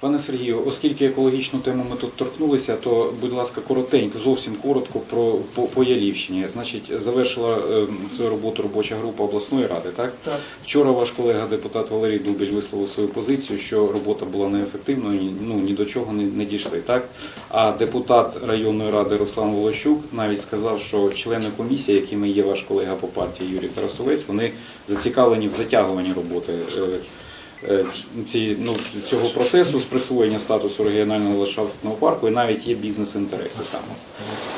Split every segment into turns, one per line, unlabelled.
Пане Сергію, оскільки екологічну тему ми тут торкнулися, то, будь ласка, коротенько, зовсім коротко про по, по Ялівщині. Значить, завершила е, свою роботу робоча група обласної ради, так?
Так.
Вчора ваш колега депутат Валерій Дубіль висловив свою позицію, що робота була неефективною, ну ні до чого не, не дійшли. Так а депутат районної ради Руслан Волощук навіть сказав, що члени комісії, якими є ваш колега по партії Юрій Тарасовець, вони зацікавлені в затягуванні роботи. Е, ці, ну, цього процесу з присвоєння статусу регіонального ландшафтного парку і навіть є бізнес-інтереси там.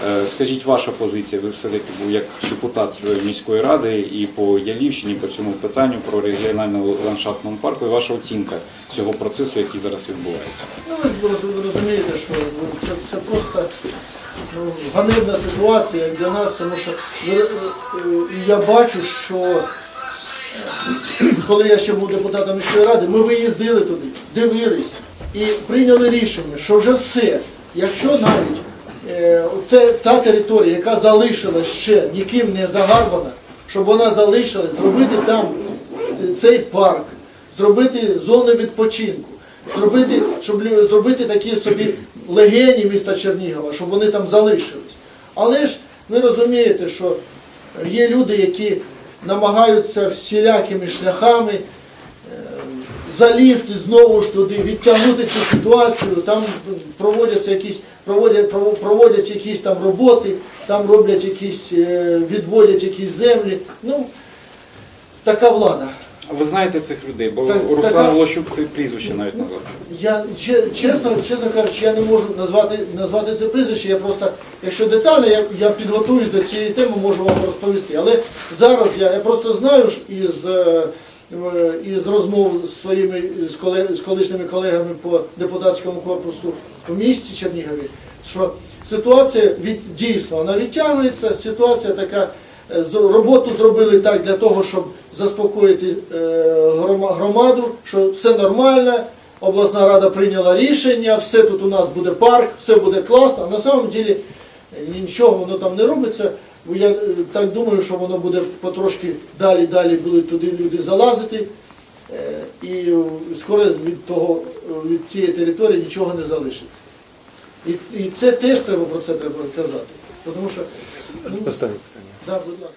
Е, Скажіть, ваша позиція, ви все-таки був як депутат е, міської ради і по Ялівщині, по цьому питанню про регіональному ландшафтному парку, і ваша оцінка цього процесу, який зараз відбувається.
Ну, ви розумієте, що ну, це, це просто ну, ганебна ситуація для нас, тому що я бачу, що коли я ще був депутатом міської ради, ми виїздили туди, дивились і прийняли рішення, що вже все, якщо навіть е, це та територія, яка залишилась ще ніким не загарбана, щоб вона залишилась, зробити там цей парк, зробити зони відпочинку, зробити, щоб зробити такі собі легені міста Чернігова, щоб вони там залишились. Але ж ви розумієте, що є люди, які намагаються всілякими шляхами е, залізти знову ж туди, відтягнути цю ситуацію, там проводяться якісь, проводять, проводять якісь там роботи, там роблять якісь, е, відводять якісь землі. Ну, така влада.
А Ви знаєте цих людей, бо
Так,
Руслан
така-
Волощук це прізвище навіть назвав.
Я че- чесно, чесно кажучи, я не можу назвати, назвати це прізвище. Я просто, якщо детально, я, я підготуюсь до цієї теми, можу вам розповісти. Але зараз я, я просто знаю ж із, е, в- із розмов з своїми з, коле, з колишніми колегами по депутатському корпусу в місті Чернігові, що ситуація від дійсно вона відтягується. Ситуація така. Е, Роботу зробили так для того, щоб заспокоїти е, громаду, що все нормально, обласна рада прийняла рішення, все тут у нас буде парк, все буде класно. А на самом деле е, нічого воно там не робиться. Бо Я так думаю, що воно буде потрошки далі, далі будуть туди люди залазити. І скоро від того, від тієї території нічого не залишиться. І, і це теж треба про це треба казати. Тому що, ну,
Останнє питання.
Да, будь ласка.